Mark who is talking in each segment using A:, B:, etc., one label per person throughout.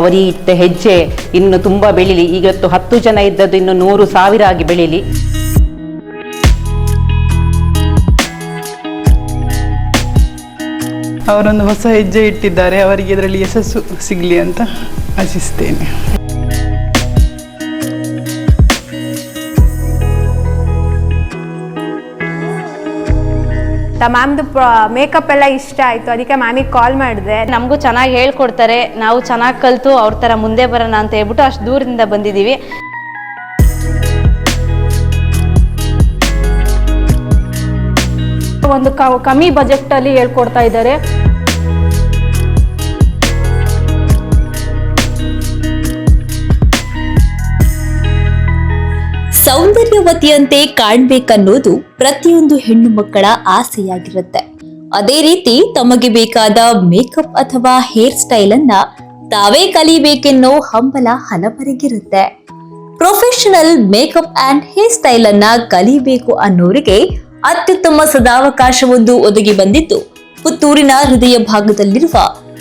A: ಅವರಿ ಇಟ್ಟ ಹೆಜ್ಜೆ ಇನ್ನು ತುಂಬಾ ಬೆಳೀಲಿ. ಇವತ್ತು ಹತ್ತು ಜನ ಇದ್ದದ್ದು ಇನ್ನು ನೂರು ಸಾವಿರ ಆಗಿ ಬೆಳೀಲಿ.
B: ಅವರೊಂದು ಹೊಸ ಹೆಜ್ಜೆ ಇಟ್ಟಿದ್ದಾರೆ. ಅವರಿಗೆ ಇದರಲ್ಲಿ ಯಶಸ್ಸು ಸಿಗಲಿ ಅಂತ ಆಶಿಸ್ತೇನೆ.
C: ಮ್ಯಾಮ್ದು ಮೇಕಪ್ ಎಲ್ಲ ಇಷ್ಟ ಆಯಿತು. ಅದಕ್ಕೆ ಮ್ಯಾಮಿಗೆ ಕಾಲ್ ಮಾಡಿದೆ.
D: ನಮಗೂ ಚೆನ್ನಾಗಿ ಹೇಳ್ಕೊಡ್ತಾರೆ. ನಾವು ಚೆನ್ನಾಗಿ ಕಲಿತು ಅವ್ರ ಥರ ಮುಂದೆ ಬರೋಣ ಅಂತ ಹೇಳ್ಬಿಟ್ಟು ಅಷ್ಟು ದೂರದಿಂದ ಬಂದಿದ್ದೀವಿ
E: ಒಂದು ಕಮ್ಮಿ ಬಜೆಟ್ ಅಲ್ಲಿ ಹೇಳ್ಕೊಡ್ತಾ ಇದ್ದಾರೆ.
F: ಸೌಂದರ್ಯವತಿಯಂತೆ ಕಾಣ್ಬೇಕನ್ನೋದು ಪ್ರತಿಯೊಂದು ಹೆಣ್ಣು ಮಕ್ಕಳ ಆಸೆಯಾಗಿರುತ್ತೆ. ಅದೇ ರೀತಿ ತಮಗೆ ಬೇಕಾದ ಮೇಕಪ್ ಅಥವಾ ಹೇರ್ ಸ್ಟೈಲ್ ಅನ್ನ ತಾವೇ ಕಲಿಬೇಕೆನ್ನೋ ಹಂಬಲ ಹಲವರಿಗಿರುತ್ತೆ. Professional makeup and hair style ಅನ್ನ ಕಲಿಬೇಕು ಅನ್ನೋರಿಗೆ ಅತ್ಯುತ್ತಮ ಸದಾವಕಾಶವೊಂದು ಒದಗಿ ಬಂದಿದ್ದು ಪುತ್ತೂರಿನ ಹೃದಯ ಭಾಗದಲ್ಲಿರುವ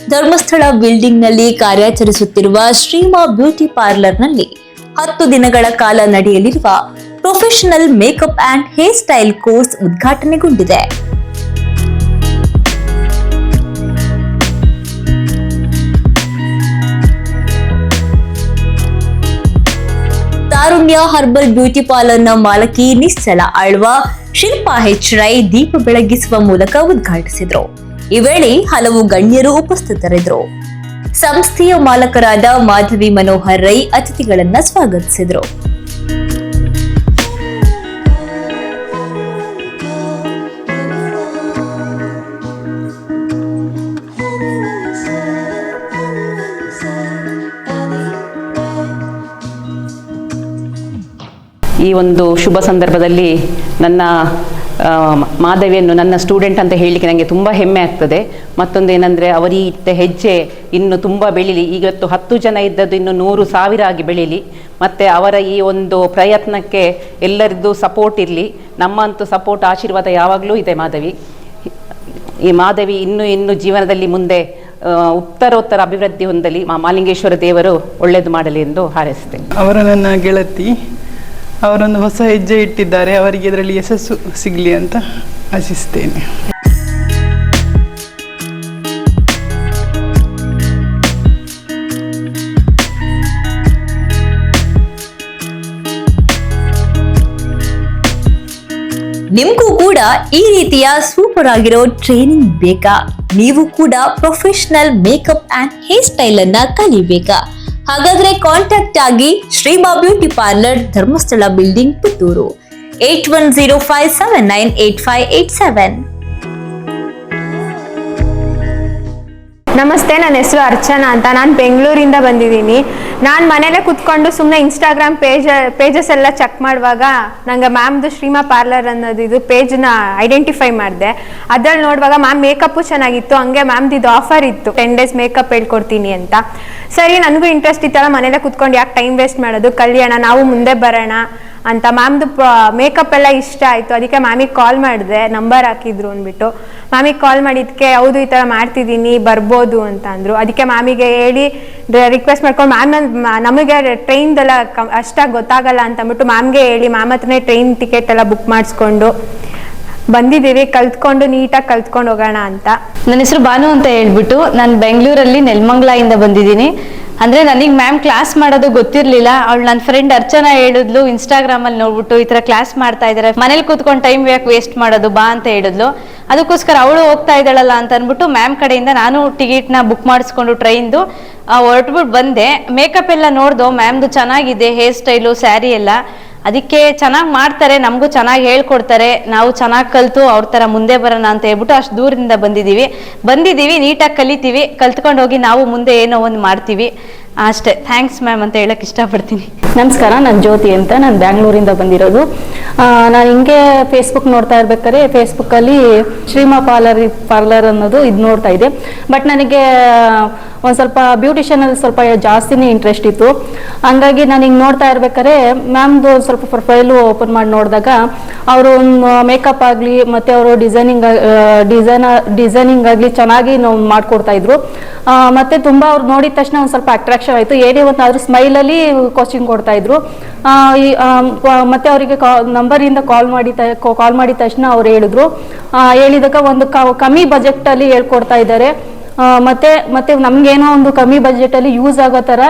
F: ಧರ್ಮಸ್ಥಳ ಬಿಲ್ಡಿಂಗ್ನಲ್ಲಿ ಕಾರ್ಯಾಚರಿಸುತ್ತಿರುವ ಶ್ರೀಮಾ ಬ್ಯೂಟಿ ಪಾರ್ಲರ್ನಲ್ಲಿ ಹತ್ತು ದಿನಗಳ ಕಾಲ ನಡೆಯಲಿರುವ professional makeup and hair style course ಉದ್ಘಾಟನೆಗೊಂಡಿದೆ. Tarunya herbal beauty ಪಾರ್ಲರ್ನ ಮಾಲಕಿ ನಿಶ್ಚಲ ಆಳ್ವ ಶಿಲ್ಪಾ ಹೆಚ್ ರೈ ದೀಪ ಬೆಳಗಿಸುವ ಮೂಲಕ ಉದ್ಘಾಟಿಸಿದ್ರು. ಈ ವೇಳೆ ಹಲವು ಗಣ್ಯರು ಉಪಸ್ಥಿತರಿದ್ದರು. ಸಂಸ್ಥೆಯ ಮಾಲಕರಾದ ಮಾಧವಿ ಮನೋಹರ್ ರೈ ಅತಿಥಿಗಳನ್ನ ಸ್ವಾಗತಿಸಿದ್ರು.
A: ಈ ಒಂದು ಶುಭ ಸಂದರ್ಭದಲ್ಲಿ ನನ್ನ ಮಾಧವಿಯನ್ನು ನನ್ನ ಸ್ಟೂಡೆಂಟ್ ಅಂತ ಹೇಳಲಿಕ್ಕೆ ನನಗೆ ತುಂಬ ಹೆಮ್ಮೆ ಆಗ್ತದೆ. ಮತ್ತೊಂದು ಏನಂದರೆ ಅವರಿ ಇಟ್ಟ ಹೆಜ್ಜೆ ಇನ್ನು ತುಂಬ ಬೆಳೀಲಿ. ಇವತ್ತು ಹತ್ತು ಜನ ಇದ್ದದ್ದು ಇನ್ನು ನೂರು ಸಾವಿರ ಆಗಿ ಬೆಳೀಲಿ. ಮತ್ತು ಅವರ ಈ ಒಂದು ಪ್ರಯತ್ನಕ್ಕೆ ಎಲ್ಲರದ್ದು ಸಪೋರ್ಟ್ ಇರಲಿ. ನಮ್ಮಂತೂ ಸಪೋರ್ಟ್ ಆಶೀರ್ವಾದ ಯಾವಾಗಲೂ ಇದೆ ಮಾಧವಿ ಈ ಮಾಧವಿ ಇನ್ನು ಇನ್ನು ಜೀವನದಲ್ಲಿ ಮುಂದೆ ಉತ್ತರೋತ್ತರ ಅಭಿವೃದ್ಧಿ ಹೊಂದಲಿ. ಮಾ, ಮಾಲಿಂಗೇಶ್ವರ ದೇವರು ಒಳ್ಳೆಯದು ಮಾಡಲಿ ಎಂದು ಹಾರೈಸುತ್ತೇನೆ.
B: ಅವರ ನನ್ನ ಗೆಳತಿ ಅವರೊಂದು ಹೊಸ ಹೆಜ್ಜೆ ಇಟ್ಟಿದ್ದಾರೆ. ಅವರಿಗೆ ಇದರಲ್ಲಿ ಯಶಸ್ಸು ಸಿಗಲಿ ಅಂತ ಆಶಿಸ್ತೇನೆ.
F: ನಿಮಗೂ ಕೂಡ ಈ ರೀತಿಯ ಸೂಪರ್ ಆಗಿರೋ ಟ್ರೈನಿಂಗ್ ಬೇಕಾ? ನೀವು ಕೂಡ ಪ್ರೊಫೆಷನಲ್ ಮೇಕಪ್ ಆ್ಯಂಡ್ ಹೇರ್ ಸ್ಟೈಲನ್ನು ಕಲಿಬೇಕಾ? ಹಾಗಾದ್ರೆ ಕಾಂಟ್ಯಾಕ್ಟ್ ಆಗಿ Shreema beauty parlour Dharmasthala building Puttur. Eight one zero five seven nine eight five eight seven
C: ನಮಸ್ತೆ, ನನ್ನ ಹೆಸರು ಅರ್ಚನಾ ಅಂತ. ನಾನು ಬೆಂಗಳೂರಿಂದ ಬಂದಿದ್ದೀನಿ. ನಾನು ಮನೇಲೆ ಕುತ್ಕೊಂಡು ಸುಮ್ಮನೆ ಇನ್ಸ್ಟಾಗ್ರಾಮ್ ಪೇಜ ಪೇಜಸ್ ಎಲ್ಲ ಚೆಕ್ ಮಾಡುವಾಗ ನಂಗೆ ಮ್ಯಾಮ್ದು ಶ್ರೀಮಾ ಪಾರ್ಲರ್ ಅನ್ನೋದು ಇದು ಪೇಜ್ನ ಐಡೆಂಟಿಫೈ ಮಾಡಿದೆ. ಅದ್ರಲ್ಲಿ ನೋಡುವಾಗ ಮ್ಯಾಮ್ ಮೇಕಪ್ಪು ಚೆನ್ನಾಗಿತ್ತು, ಹಂಗೆ ಮ್ಯಾಮ್ದು ಇದು ಆಫರ್ ಇತ್ತು. ಟೆನ್ ಡೇಸ್ ಮೇಕಪ್ ಹೇಳ್ಕೊಡ್ತೀನಿ ಅಂತ. ಸರಿ, ನನಗೂ ಇಂಟ್ರೆಸ್ಟ್ ಇತ್ತಲ್ಲ ಮನೇಲೆ ಕುತ್ಕೊಂಡು ಯಾಕೆ ಟೈಮ್ ವೇಸ್ಟ್ ಮಾಡೋದು? ಕಲ್ಯಾಣ, ನಾವು ಮುಂದೆ ಬರೋಣ. ಅಂತ ಮ್ಯಾಮ್ದು ಮೇಕಪ್ ಎಲ್ಲ ಇಷ್ಟ ಆಯಿತು. ಅದಕ್ಕೆ ಮ್ಯಾಮಿಗೆ ಕಾಲ್ ಮಾಡಿದೆ. ನಂಬರ್ ಹಾಕಿದ್ರು ಅಂದ್ಬಿಟ್ಟು. ಮ್ಯಾಮಿಗೆ ಕಾಲ್ ಮಾಡಿದ್ದಕ್ಕೆ ಹೌದು, ಈ ಥರ ಮಾಡ್ತಿದ್ದೀನಿ, ಬರ್ಬೋದು ಅಂತ ಅಂದರು. ಅದಕ್ಕೆ ಮ್ಯಾಮಿಗೆ ಹೇಳಿ ರಿಕ್ವೆಸ್ಟ್ ಮಾಡ್ಕೊಂಡು ಮ್ಯಾಮ್ ನಮಗೆ ಟ್ರೈನ್ದೆಲ್ಲ ಕ ಅಷ್ಟಾಗಿ ಗೊತ್ತಾಗಲ್ಲ ಅಂತ ಅಂದ್ಬಿಟ್ಟು ಮ್ಯಾಮ್ಗೆ ಹೇಳಿ, ಮ್ಯಾಮ್ ಹತ್ರನೇ ಟ್ರೈನ್ ಟಿಕೆಟ್ ಎಲ್ಲ ಬುಕ್ ಮಾಡಿಸ್ಕೊಂಡು ಬಂದಿದ್ದೀವಿ. ಕಲ್ತ್ಕೊಂಡು ನೀಟಾಗಿ ಕಲ್ತ್ಕೊಂಡು ಹೋಗೋಣ ಅಂತ.
D: ನನ್ನ ಹೆಸರು ಭಾನು ಅಂತ ಹೇಳ್ಬಿಟ್ಟು, ನಾನು ಬೆಂಗಳೂರಲ್ಲಿ ನೆಲಮಂಗ್ಲಾಯಿಂದ ಬಂದಿದ್ದೀನಿ. ಅಂದರೆ ನನಗೆ ಮ್ಯಾಮ್ ಕ್ಲಾಸ್ ಮಾಡೋದು ಗೊತ್ತಿರಲಿಲ್ಲ. ಅವಳು ನನ್ನ ಫ್ರೆಂಡ್ ಅರ್ಚನಾ ಹೇಳಿದ್ಲು ಇನ್ಸ್ಟಾಗ್ರಾಮಲ್ಲಿ ನೋಡ್ಬಿಟ್ಟು ಈ ಥರ ಕ್ಲಾಸ್ ಮಾಡ್ತಾ ಇದ್ದಾರೆ ಮನೇಲಿ ಕೂತ್ಕೊಂಡು ಟೈಮ್ ಯಾಕೆ ವೇಸ್ಟ್ ಮಾಡೋದು, ಬಾ ಅಂತ ಹೇಳಿದ್ಲು. ಅದಕ್ಕೋಸ್ಕರ ಅವಳು ಹೋಗ್ತಾ ಇದ್ದಾಳಲ್ಲ ಅಂತ ಅಂದ್ಬಿಟ್ಟು ಮ್ಯಾಮ್ ಕಡೆಯಿಂದ ನಾನು ಟಿಕೆಟ್ನ ಬುಕ್ ಮಾಡಿಸ್ಕೊಂಡು ಟ್ರೈನ್ದು ಹೊರಟ್ಬಿಟ್ಟು ಬಂದೆ. ಮೇಕಪ್ ಎಲ್ಲ ನೋಡ್ದು ಮ್ಯಾಮ್ದು ಚೆನ್ನಾಗಿದೆ ಹೇರ್ ಸ್ಟೈಲು ಸ್ಯಾರಿ ಎಲ್ಲ. ಅದಕ್ಕೆ ಚೆನ್ನಾಗಿ ಮಾಡ್ತಾರೆ, ನಮಗೂ ಚೆನ್ನಾಗಿ ಹೇಳ್ಕೊಡ್ತಾರೆ, ನಾವು ಚೆನ್ನಾಗಿ ಕಲಿತು ಅವ್ರ ಥರ ಮುಂದೆ ಬರೋಣ ಅಂತ ಹೇಳ್ಬಿಟ್ಟು ಅಷ್ಟು ದೂರದಿಂದ ಬಂದಿದ್ದೀವಿ. ಬಂದಿದ್ದೀವಿ, ನೀಟಾಗಿ ಕಲಿತೀವಿ ಕಲ್ತ್ಕೊಂಡು ಹೋಗಿ ನಾವು ಮುಂದೆ ಏನೋ ಒಂದು ಮಾಡ್ತೀವಿ. ಅಷ್ಟೇ. ಥ್ಯಾಂಕ್ಸ್ ಮ್ಯಾಮ್ ಅಂತ ಹೇಳಕ್ ಇಷ್ಟಪಡ್ತೀನಿ.
E: ನಮಸ್ಕಾರ ನಾನು ಜ್ಯೋತಿ ಅಂತ. ನಾನು ಬ್ಯಾಂಗ್ಳೂರಿಂದ ಬಂದಿರೋದು. ನಾನು ಹಿಂಗೆ ಫೇಸ್ಬುಕ್ ನೋಡ್ತಾ ಇರ್ಬೇಕಾದ್ರೆ ಫೇಸ್ಬುಕ್ಕಲ್ಲಿ ಶ್ರೀಮಾ ಪಾರ್ಲರ್ ಪಾರ್ಲರ್ ಅನ್ನೋದು ಇದು ನೋಡ್ತಾ ಇದ್ದೆ. ಬಟ್ ನನಗೆ ಒಂದು ಸ್ವಲ್ಪ ಬ್ಯೂಟಿಷಿಯನಲ್ಲಿ ಸ್ವಲ್ಪ ಜಾಸ್ತಿನೇ ಇಂಟ್ರೆಸ್ಟ್ ಇತ್ತು. ಹಂಗಾಗಿ ನಾನು ಹಿಂಗೆ ನೋಡ್ತಾ ಇರ್ಬೇಕಾದ್ರೆ ಮ್ಯಾಮ್ದು ಸ್ವಲ್ಪ ಪ್ರೊಫೈಲು ಓಪನ್ ಮಾಡಿ ನೋಡಿದಾಗ ಅವರು ಮೇಕಪ್ ಆಗಲಿ ಮತ್ತು ಅವರು ಡಿಸೈನಿಂಗ್ ಡಿಸೈನ ಡಿಸೈನಿಂಗ್ ಆಗಲಿ ಚೆನ್ನಾಗಿ ನಾವು ಮಾಡಿಕೊಡ್ತಾ ಇದ್ರು. ಆ, ಮತ್ತೆ ತುಂಬಾ ಅವ್ರು ನೋಡಿದ ತಕ್ಷಣ ಒಂದು ಸ್ವಲ್ಪ ಅಟ್ರಾಕ್ಷನ್ ಆಯ್ತು. ಏನೇ ಒಂದಾದ್ರೂ ಸ್ಮೈಲಲ್ಲಿ ಕೋಚಿಂಗ್ ಕೊಡ್ತಾ ಇದ್ರು. ಮತ್ತೆ ಅವರಿಗೆ ನಂಬರಿಂದ ಕಾಲ್ ಮಾಡಿ ಕಾಲ್ ಮಾಡಿದ ತಕ್ಷಣ ಅವ್ರು ಹೇಳಿದ್ರು. ಹೇಳಿದಾಗ ಒಂದು ಕಮ್ಮಿ ಬಜೆಟ್ ಅಲ್ಲಿ ಹೇಳ್ಕೊಡ್ತಾ ಇದ್ದಾರೆ. ಮತ್ತೆ ಮತ್ತೆ ನಮ್ಗೇನೋ ಒಂದು ಕಮ್ಮಿ ಬಜೆಟ್ ಅಲ್ಲಿ ಯೂಸ್ ಆಗೋ ತರ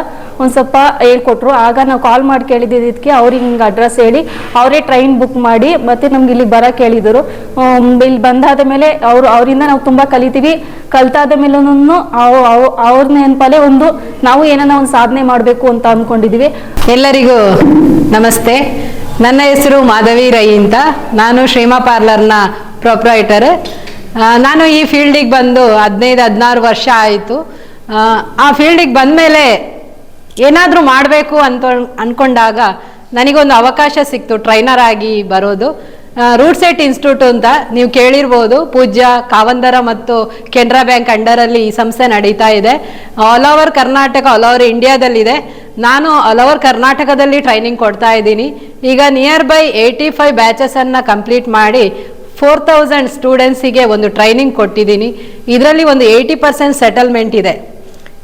E: ಒಂದ್ ಸ್ವಲ್ಪ ಹೇಳ್ಕೊಟ್ರು. ಆಗ ನಾವು ಕಾಲ್ ಮಾಡಿ ಕೇಳಿದ್ದಕ್ಕೆ ಅವ್ರಿಗೆ ಹಿಂಗೆ ಅಡ್ರೆಸ್ ಹೇಳಿ, ಅವರೇ ಟ್ರೈನ್ ಬುಕ್ ಮಾಡಿ, ಮತ್ತೆ ನಮ್ಗೆ ಇಲ್ಲಿ ಬರಕ್ಕೆ ಹೇಳಿದರು. ಇಲ್ಲಿ ಬಂದಾದ ಮೇಲೆ ಅವರು, ಅವರಿಂದ ನಾವು ತುಂಬಾ ಕಲಿತೀವಿ. ಕಲ್ತಾದ ಮೇಲೂ ಅವ್ರ ನೆನಪಲ್ಲೇ ಒಂದು ನಾವು ಏನನ್ನ ಒಂದು ಸಾಧನೆ ಮಾಡಬೇಕು ಅಂತ ಅನ್ಕೊಂಡಿದೀವಿ.
G: ಎಲ್ಲರಿಗೂ ನಮಸ್ತೆ. ನನ್ನ ಹೆಸರು ಮಾಧವಿ ರೈ ಅಂತ. ನಾನು ಶ್ರೀಮಾ ಪಾರ್ಲರ್ನ ಪ್ರೊಪ್ರೈಟರ್ ನಾನು ಈ ಫೀಲ್ಡಿಗೆ ಬಂದು ಹದಿನೈದು, ಹದಿನಾರು ವರ್ಷ ಆಯಿತು. ಆ ಫೀಲ್ಡಿಗೆ ಬಂದಮೇಲೆ ಏನಾದರೂ ಮಾಡಬೇಕು ಅಂತ ಅಂದ್ಕೊಂಡಾಗ ನನಗೊಂದು ಅವಕಾಶ ಸಿಕ್ತು ಟ್ರೈನರ್ ಆಗಿ ಬರೋದು. ರೂಟ್ ಸೆಟ್ ಇನ್ಸ್ಟಿಟ್ಯೂಟ್ ಅಂತ ನೀವು ಕೇಳಿರ್ಬೋದು. ಪೂಜ್ಯ, ಕಾವಂದರ ಮತ್ತು ಕೆನರಾ ಬ್ಯಾಂಕ್ ಅಂಡರಲ್ಲಿ ಈ ಸಂಸ್ಥೆ ನಡೀತಾ ಇದೆ. All over Karnataka all over ಇಂಡಿಯಾದಲ್ಲಿದೆ ನಾನು ಆಲ್ ಓವರ್ ಕರ್ನಾಟಕದಲ್ಲಿ ಟ್ರೈನಿಂಗ್ ಕೊಡ್ತಾ ಇದ್ದೀನಿ. ಈಗ ನಿಯರ್ ಬೈ ಏಯ್ಟಿ ಫೈವ್ ಬ್ಯಾಚಸನ್ನು ಕಂಪ್ಲೀಟ್ ಮಾಡಿ ಫೋರ್ ತೌಸಂಡ್ ಸ್ಟೂಡೆಂಟ್ಸಿಗೆ ಒಂದು ಟ್ರೈನಿಂಗ್ ಕೊಟ್ಟಿದ್ದೀನಿ. ಇದರಲ್ಲಿ ಒಂದು ಏಯ್ಟಿ ಪರ್ಸೆಂಟ್ ಸೆಟಲ್ಮೆಂಟ್ ಇದೆ.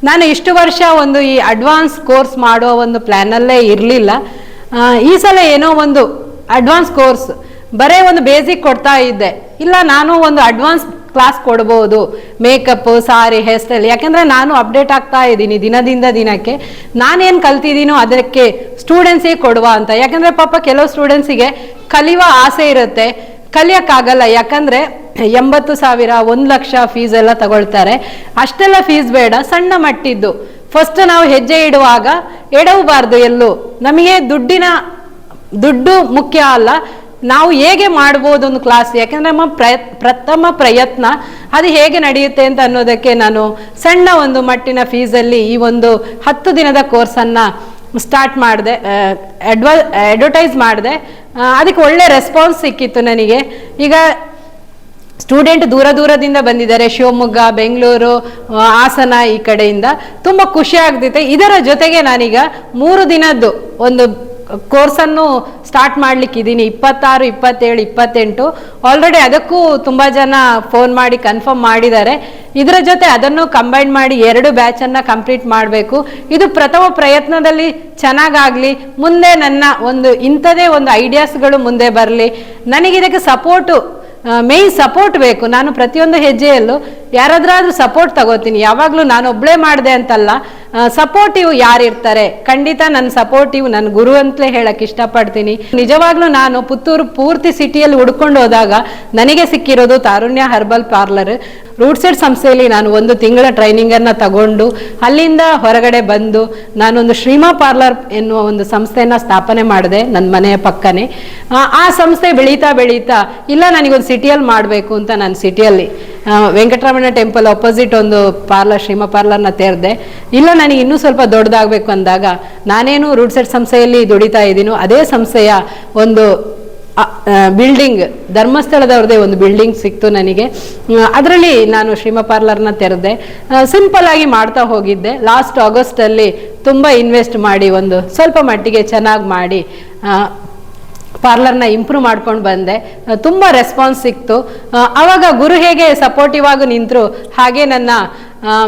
G: ನಾನು ಇಷ್ಟು ವರ್ಷ ಒಂದು ಈ ಅಡ್ವಾನ್ಸ್ ಕೋರ್ಸ್ ಮಾಡೋ ಒಂದು ಪ್ಲ್ಯಾನಲ್ಲೇ ಇರಲಿಲ್ಲ. ಈ ಸಲ ಏನೋ ಒಂದು ಅಡ್ವಾನ್ಸ್ ಕೋರ್ಸ್ ಬರೇ ಒಂದು ಬೇಸಿಕ್ ಕೊಡ್ತಾ ಇದ್ದೆ. ಇಲ್ಲ, ನಾನು ಒಂದು ಅಡ್ವಾನ್ಸ್ ಕ್ಲಾಸ್ ಕೊಡ್ಬೋದು. ಮೇಕಪ್ ಸಾರಿ ಹೇರ್ ಸ್ಟೈಲ್ ಯಾಕೆಂದರೆ ನಾನು ಅಪ್ಡೇಟ್ ಆಗ್ತಾ ಇದ್ದೀನಿ ದಿನದಿಂದ ದಿನಕ್ಕೆ. ನಾನೇನು ಕಲ್ತಿದ್ದೀನೋ ಅದಕ್ಕೆ ಸ್ಟೂಡೆಂಟ್ಸಿಗೆ ಕೊಡುವ ಅಂತ. ಯಾಕೆಂದರೆ ಪಾಪ ಕೆಲವು ಸ್ಟೂಡೆಂಟ್ಸಿಗೆ ಕಲಿಯುವ ಆಸೆ ಇರುತ್ತೆ. ಕಲಿಯೋಕ್ಕಾಗಲ್ಲ, ಯಾಕಂದರೆ ಎಂಬತ್ತು ಸಾವಿರ, ಒಂದು ಲಕ್ಷ ಫೀಸ್ ಎಲ್ಲ ತಗೊಳ್ತಾರೆ. ಅಷ್ಟೆಲ್ಲ ಫೀಸ್ ಬೇಡ, ಸಣ್ಣ ಮಟ್ಟಿದ್ದು. ಫಸ್ಟ್ ನಾವು ಹೆಜ್ಜೆ ಇಡುವಾಗ ಎಡವಬಾರ್ದು ಎಲ್ಲೂ. ನಮಗೆ ದುಡ್ಡಿನ, ದುಡ್ಡು ಮುಖ್ಯ ಅಲ್ಲ. ನಾವು ಹೇಗೆ ಮಾಡ್ಬೋದು ಒಂದು ಕ್ಲಾಸ್ ಯಾಕಂದ್ರೆ ನಮ್ಮ ಪ್ರಯ, ಪ್ರಥಮ ಪ್ರಯತ್ನ, ಅದು ಹೇಗೆ ನಡೆಯುತ್ತೆ ಅಂತ ಅನ್ನೋದಕ್ಕೆ ನಾನು ಸಣ್ಣ ಒಂದು ಮಟ್ಟಿನ ಫೀಸಲ್ಲಿ ಈ ಒಂದು ಹತ್ತು ದಿನದ ಕೋರ್ಸನ್ನು ಸ್ಟಾರ್ಟ್ ಮಾಡಿದೆ ಅಡ್ವ ಅಡ್ವರ್ಟೈಸ್ ಮಾಡಿದೆ. ಅದಕ್ಕೆ ಒಳ್ಳೆ ರೆಸ್ಪಾನ್ಸ್ ಸಿಕ್ಕಿತ್ತು ನನಗೆ. ಈಗ ಸ್ಟೂಡೆಂಟ್ ದೂರ ದೂರದಿಂದ ಬಂದಿದ್ದಾರೆ. ಶಿವಮೊಗ್ಗ, ಬೆಂಗಳೂರು ಹಾಸನ ಈ ಕಡೆಯಿಂದ. ತುಂಬ ಖುಷಿ ಆಗ್ತಿದೆ ಇದರ ಜೊತೆಗೆ ನಾನೀಗ ಮೂರು ದಿನದ್ದು ಒಂದು ಕೋರ್ಸನ್ನು ಸ್ಟಾರ್ಟ್ ಮಾಡ್ಲಿಕ್ಕಿದ್ದೀನಿ. ಇಪ್ಪತ್ತಾರು, ಇಪ್ಪತ್ತೇಳು, ಇಪ್ಪತ್ತೆಂಟು. ಆಲ್ರೆಡಿ ಅದಕ್ಕೂ ತುಂಬ ಜನ ಫೋನ್ ಮಾಡಿ ಕನ್ಫರ್ಮ್ ಮಾಡಿದ್ದಾರೆ. ಇದರ ಜೊತೆ ಅದನ್ನು ಕಂಬೈನ್ ಮಾಡಿ ಎರಡು ಬ್ಯಾಚನ್ನು ಕಂಪ್ಲೀಟ್ ಮಾಡಬೇಕು. ಇದು ಪ್ರಥಮ ಪ್ರಯತ್ನದಲ್ಲಿ ಚೆನ್ನಾಗಾಗಲಿ. ಮುಂದೆ ನನ್ನ ಒಂದು ಇಂಥದೇ ಒಂದು ಐಡಿಯಾಸ್ಗಳು ಮುಂದೆ ಬರಲಿ. ನನಗಿದಕ್ಕೆ ಸಪೋರ್ಟು ಮೇಯ್ನ್ ಸಪೋರ್ಟ್ ಬೇಕು. ನಾನು ಪ್ರತಿಯೊಂದು ಹೆಜ್ಜೆಯಲ್ಲೂ ಯಾರಾದ್ರಾದ್ರೂ ಸಪೋರ್ಟ್ ತಗೋತೀನಿ. ಯಾವಾಗಲೂ ನಾನು ಒಬ್ಬಳೇ ಮಾಡಿದೆ ಅಂತಲ್ಲ ಸಪೋರ್ಟಿವ್ ಯಾರಿರ್ತಾರೆ? ಖಂಡಿತ ನನ್ನ ಸಪೋರ್ಟಿವ್ ನನ್ನ ಗುರು ಅಂತಲೇ ಹೇಳಕ್ ಇಷ್ಟಪಡ್ತೀನಿ. ನಿಜವಾಗ್ಲೂ ನಾನು ಪುತ್ತೂರು ಪೂರ್ತಿ ಸಿಟಿಯಲ್ಲಿ ಹುಡ್ಕೊಂಡು ಹೋದಾಗ ನನಗೆ ಸಿಕ್ಕಿರೋದು Tarunya herbal parlour root set ಸಂಸ್ಥೆಯಲ್ಲಿ ನಾನು ಒಂದು ತಿಂಗಳ ಟ್ರೈನಿಂಗನ್ನು ತಗೊಂಡು ಅಲ್ಲಿಂದ ಹೊರಗಡೆ ಬಂದು ನಾನೊಂದು ಶ್ರೀಮಾ ಪಾರ್ಲರ್ ಎನ್ನುವ ಒಂದು ಸಂಸ್ಥೆಯನ್ನು ಸ್ಥಾಪನೆ ಮಾಡಿದೆ ನನ್ನ ಮನೆಯ ಪಕ್ಕನೇ. ಆ, ಸಂಸ್ಥೆ ಬೆಳೀತಾ ಬೆಳೀತಾ ಇಲ್ಲ ನನಗೊಂದು ಸಿಟಿಯಲ್ಲಿ ಮಾಡಬೇಕು ಅಂತ ನಾನು ಸಿಟಿಯಲ್ಲಿ ವೆಂಕಟರಮಣ ಟೆಂಪಲ್ ಅಪೋಸಿಟ್ ಒಂದು ಪಾರ್ಲರ್ ಶ್ರೀಮಾ ಪಾರ್ಲರ್ನ ತೆರೆದೆ. ಇಲ್ಲ ನನಗೆ ಇನ್ನೂ ಸ್ವಲ್ಪ ದೊಡ್ಡದಾಗಬೇಕು ಅಂದಾಗ ನಾನೇನು ರೂಟ್ ಸೆಟ್ ಸಂಸ್ಥೆಯಲ್ಲಿ ದುಡಿತಾ ಇದ್ದೀನೋ ಅದೇ ಸಂಸ್ಥೆಯ ಒಂದು ಬಿಲ್ಡಿಂಗ್ ಧರ್ಮಸ್ಥಳದವ್ರದೇ ಒಂದು ಬಿಲ್ಡಿಂಗ್ ಸಿಕ್ತು ನನಗೆ. ಅದರಲ್ಲಿ ನಾನು ಶ್ರೀಮ ಪಾರ್ಲರ್ನ ತೆರೆದೆ. ಸಿಂಪಲ್ ಆಗಿ ಮಾಡ್ತಾ ಹೋಗಿದ್ದೆ. ಲಾಸ್ಟ್ ಆಗಸ್ಟಲ್ಲಿ ತುಂಬ ಇನ್ವೆಸ್ಟ್ ಮಾಡಿ ಒಂದು ಸ್ವಲ್ಪ ಮಟ್ಟಿಗೆ ಚೆನ್ನಾಗಿ ಮಾಡಿ ಪಾರ್ಲರ್ನ ಇಂಪ್ರೂವ್ ಮಾಡ್ಕೊಂಡು ಬಂದೆ. ತುಂಬ ರೆಸ್ಪಾನ್ಸ್ ಸಿಕ್ತು. ಆವಾಗ ಗುರು ಹೇಗೆ ಸಪೋರ್ಟಿವ್ ಆಗಿ ನಿಂತರು, ಹಾಗೆ ನನ್ನ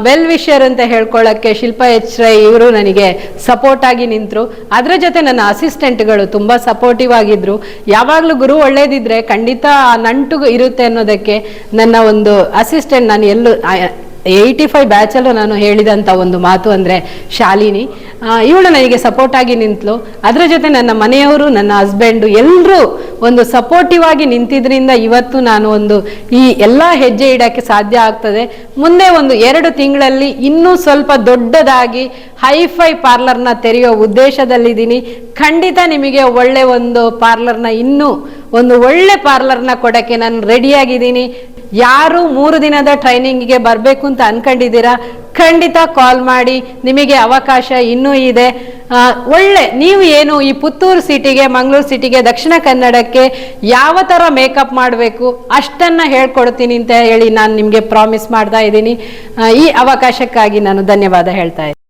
G: ವೆಲ್ ವಿಷರ್ ಅಂತ ಹೇಳ್ಕೊಳ್ಳೋಕ್ಕೆ ಶಿಲ್ಪ ಎಚ್ ರೈ ಇವರು ನನಗೆ ಸಪೋರ್ಟ್ ಆಗಿ ನಿಂತರು. ಅದರ ಜೊತೆ ನನ್ನ ಅಸಿಸ್ಟೆಂಟ್ಗಳು ತುಂಬ ಸಪೋರ್ಟಿವ್ ಆಗಿದ್ರು. ಯಾವಾಗಲೂ ಗುರು ಒಳ್ಳೇದಿದ್ರೆ ಖಂಡಿತ ನಂಟು ಇರುತ್ತೆ ಅನ್ನೋದಕ್ಕೆ ನನ್ನ ಒಂದು ಅಸಿಸ್ಟೆಂಟ್ ನಾನು ಎಲ್ಲೂ ಏಯ್ಟಿ ಫೈವ್ ಬ್ಯಾಚಲ್ಲೂ ನಾನು ಹೇಳಿದಂಥ ಒಂದು ಮಾತು ಅಂದರೆ ಶಾಲಿನಿ ಇವಳು ನನಗೆ ಸಪೋರ್ಟ್ ಆಗಿ ನಿಂತಲು. ಅದರ ಜೊತೆ ನನ್ನ ಮನೆಯವರು, ನನ್ನ ಹಸ್ಬೆಂಡು ಎಲ್ಲರೂ ಒಂದು ಸಪೋರ್ಟಿವ್ ಆಗಿ ನಿಂತಿದ್ರಿಂದ ಇವತ್ತು ನಾನು ಒಂದು ಈ ಎಲ್ಲ ಹೆಜ್ಜೆ ಇಡೋಕ್ಕೆ ಸಾಧ್ಯ ಆಗ್ತದೆ. ಮುಂದೆ ಒಂದು ಎರಡು ತಿಂಗಳಲ್ಲಿ ಇನ್ನೂ ಸ್ವಲ್ಪ ದೊಡ್ಡದಾಗಿ ಹೈಫೈ ಪಾರ್ಲರ್ನ ತೆರೆಯೋ ಉದ್ದೇಶದಲ್ಲಿದ್ದೀನಿ. ಖಂಡಿತ ನಿಮಗೆ ಒಳ್ಳೆ ಒಂದು ಪಾರ್ಲರ್ನ ಇನ್ನೂ ಒಂದು ಒಳ್ಳೆ ಪಾರ್ಲರ್ನ ಕೊಡೋಕ್ಕೆ ನಾನು ರೆಡಿಯಾಗಿದ್ದೀನಿ ಯಾರು ಮೂರು ದಿನದ ಟ್ರೈನಿಂಗ್ಗೆ ಬರಬೇಕು ಅಂತ ಅನ್ಕೊಂಡಿದ್ದೀರಾ? ಖಂಡಿತ ಕಾಲ್ ಮಾಡಿ, ನಿಮಗೆ ಅವಕಾಶ ಇನ್ನೂ ಇದೆ. ಒಳ್ಳೆ, ನೀವು ಏನು ಈ ಪುತ್ತೂರು ಸಿಟಿಗೆ, ಮಂಗಳೂರು ಸಿಟಿಗೆ, ದಕ್ಷಿಣ ಕನ್ನಡಕ್ಕೆ ಯಾವ ಥರ ಮೇಕಪ್ ಮಾಡಬೇಕು? ಅಷ್ಟನ್ನು ಹೇಳ್ಕೊಡ್ತೀನಿ ಅಂತ ಹೇಳಿ ನಾನು ನಿಮಗೆ ಪ್ರಾಮಿಸ್ ಮಾಡ್ತಾ ಇದ್ದೀನಿ. ಈ ಅವಕಾಶಕ್ಕಾಗಿ ನಾನು ಧನ್ಯವಾದ ಹೇಳ್ತಾ ಇದ್ದೀನಿ.